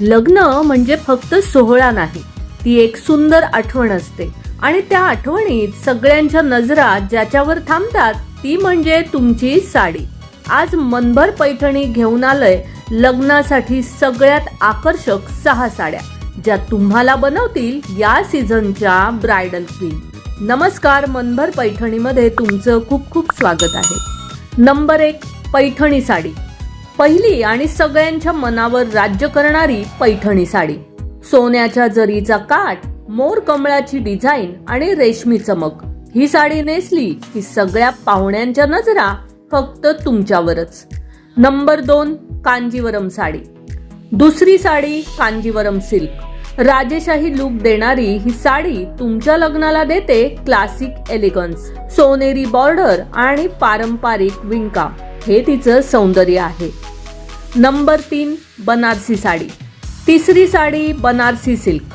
लग्न म्हणजे फक्त सोहळा नाही ती एक सुंदर आठवण असते. आणि त्या आठवणीत सगळ्यांच्या नजरा ज्याच्यावर थांबतात ती म्हणजे तुमची साडी. आज मनभर पैठणी घेऊन आलंय लग्नासाठी सगळ्यात आकर्षक सहा साड्या ज्या तुम्हाला बनवतील या सीझनच्या ब्रायडल क्वीन. नमस्कार मनभर पैठणीमध्ये तुमचं खूप खूप स्वागत आहे. नंबर एक पैठणी साडी. पहिली आणि सगळ्यांच्या मनावर राज्य करणारी पैठणी साडी. सोन्याच्या जरीचा काठ मोर कमळाची डिझाईन आणि रेशमी चमक. ही साडी नेसली की सगळ्या पाहुण्यांच्या नजरा फक्त तुमच्यावरच. नंबर दोन कांजीवरम साडी. दुसरी साडी कांजीवरम सिल्क. राजेशाही लुक देणारी ही साडी तुमच्या लग्नाला देते क्लासिक एलिगन्स सोनेरी बॉर्डर आणि पारंपरिक विंका हे तिचं सौंदर्य आहे. नंबर तीन बनारसी साडी. तिसरी साडी बनारसी सिल्क.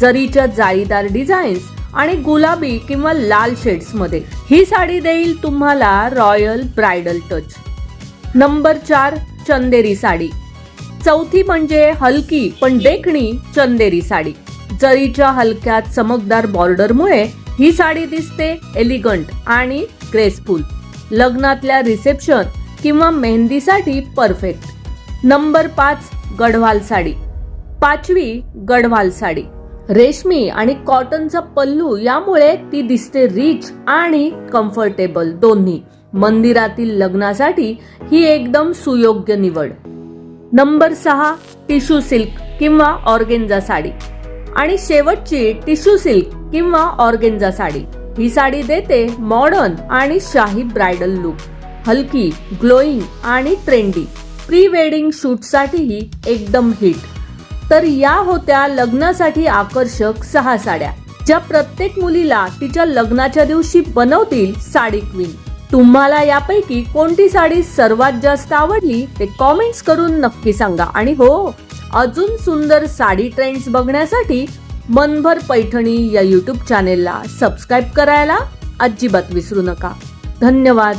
जरीच्या जाळीदार डिझाईन्स आणि गुलाबी किंवा लाल शेड्समध्ये. ही साडी देईल तुम्हाला रॉयल ब्रायडल टच. नंबर चार चंदेरी साडी. चौथी म्हणजे हलकी पण देखणी चंदेरी साडी. जरीच्या हलक्या चमकदार बॉर्डरमुळे ही साडी दिसते एलिगंट आणि ग्रेसफुल लग्नातल्या रिसेप्शन किंवा मेहंदीसाठी परफेक्ट नंबर पाच गढवाल साडी. पाचवी गढवाल साडी. रेशमी आणि कॉटनचा पल्लू यामुळे ती दिसते रिच आणि कम्फर्टेबल दोन्ही. मंदिरातील लग्नासाठी ही एकदम सुयोग्य निवड. नंबर सहा टिश्यू सिल्क किंवा ऑर्गेन्झा साडी. आणि शेवटची टिश्यू सिल्क किंवा ऑर्गेन्झा साडी. ही साडी देते मॉडर्न आणि शाही ब्रायडल लुक हलकी ग्लोईंग आणि ट्रेंडी प्री वेडिंग शूटसाठीही एकदम हिट. तर या होत्या लग्नासाठी आकर्षक सहा साड्या ज्या प्रत्येक मुलीला तिच्या लग्नाच्या दिवशी बनवतील साडी क्वीन तुम्हाला यापैकी कोणती साडी सर्वात जास्त आवडली ते कॉमेंट्स करून नक्की सांगा. आणि हो अजून सुंदर साडी ट्रेंड्स बघण्यासाठी मनभर पैठणी या युट्यूब चॅनेलला सबस्क्राईब करायला अजिबात विसरू नका. धन्यवाद.